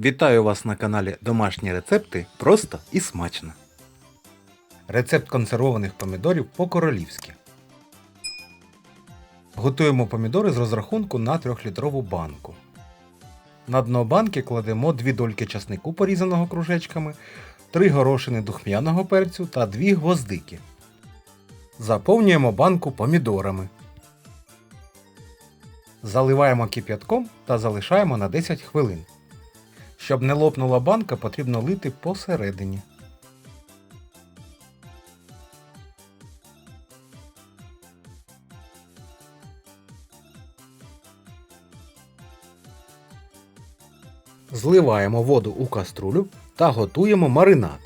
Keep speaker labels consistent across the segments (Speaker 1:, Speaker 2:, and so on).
Speaker 1: Вітаю вас на каналі Домашні рецепти просто і смачно. Рецепт консервованих помідорів по-королівськи. Готуємо помідори з розрахунку на 3-літрову банку. На дно банки кладемо 2 дольки часнику, порізаного кружечками, 3 горошини духмяного перцю та 2 гвоздики. Заповнюємо банку помідорами. Заливаємо кип'ятком та залишаємо на 10 хвилин. Щоб не лопнула банка, потрібно лити посередині. Зливаємо воду у каструлю та готуємо маринад.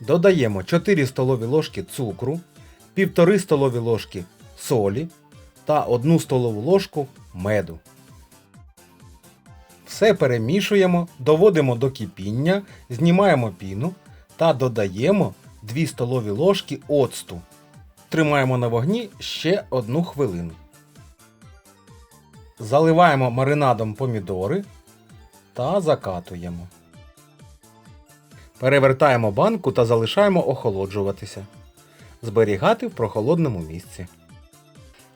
Speaker 1: Додаємо 4 столові ложки цукру, 1,5 столові ложки солі та 1 столову ложку меду. Все перемішуємо, доводимо до кипіння, знімаємо піну та додаємо 2 столові ложки оцту. Тримаємо на вогні ще 1 хвилину. Заливаємо маринадом помідори та закатуємо. Перевертаємо банку та залишаємо охолоджуватися. Зберігати в прохолодному місці.